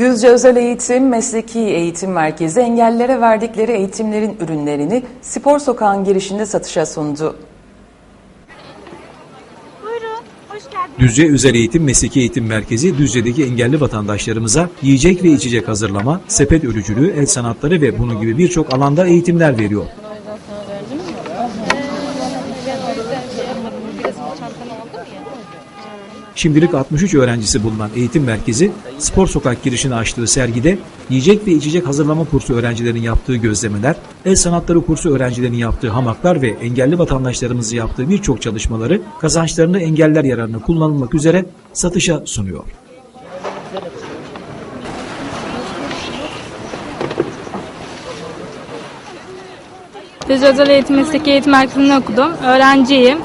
Düzce Özel Eğitim Mesleki Eğitim Merkezi engellilere verdikleri eğitimlerin ürünlerini spor sokağın girişinde satışa sundu. Buyurun, hoş geldiniz. Düzce Özel Eğitim Mesleki Eğitim Merkezi Düzce'deki engelli vatandaşlarımıza yiyecek ve içecek hazırlama, sepet örücülüğü, el sanatları ve bunun gibi birçok alanda eğitimler veriyor. Şimdilik 63 öğrencisi bulunan eğitim merkezi spor sokak girişine açtığı sergide yiyecek ve içecek hazırlama kursu öğrencilerinin yaptığı gözlemeler, el sanatları kursu öğrencilerinin yaptığı hamaklar ve engelli vatandaşlarımızın yaptığı birçok çalışmaları kazançlarını engeller yararına kullanılmak üzere satışa sunuyor. Düzce Özel Eğitim Mesleki Eğitim Merkezi'nde okudum. Öğrenciyim.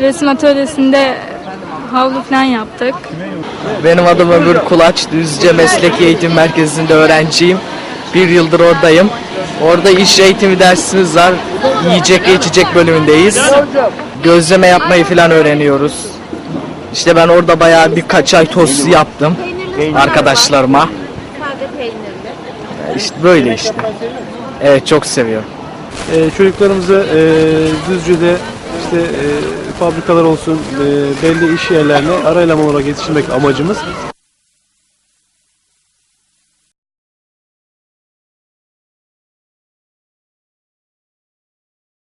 Resim atölyesinde havlu falan yaptık. Benim adım Ömür Kulaç, Düzce Mesleki Eğitim Merkezi'nde öğrenciyim. Bir yıldır oradayım. Orada iş eğitimi dersimiz var. Yiyecek ve içecek bölümündeyiz. Gözleme yapmayı falan öğreniyoruz. İşte ben orada bayağı birkaç ay tost yaptım arkadaşlarıma. Sade peynirli. İşte böyle işte. Evet çok seviyorum. Ee, çocuklarımızı e, Düzce'de işte e, fabrikalar olsun, e, belli iş yerlerine ara eleman olarak yetiştirmek amacımız.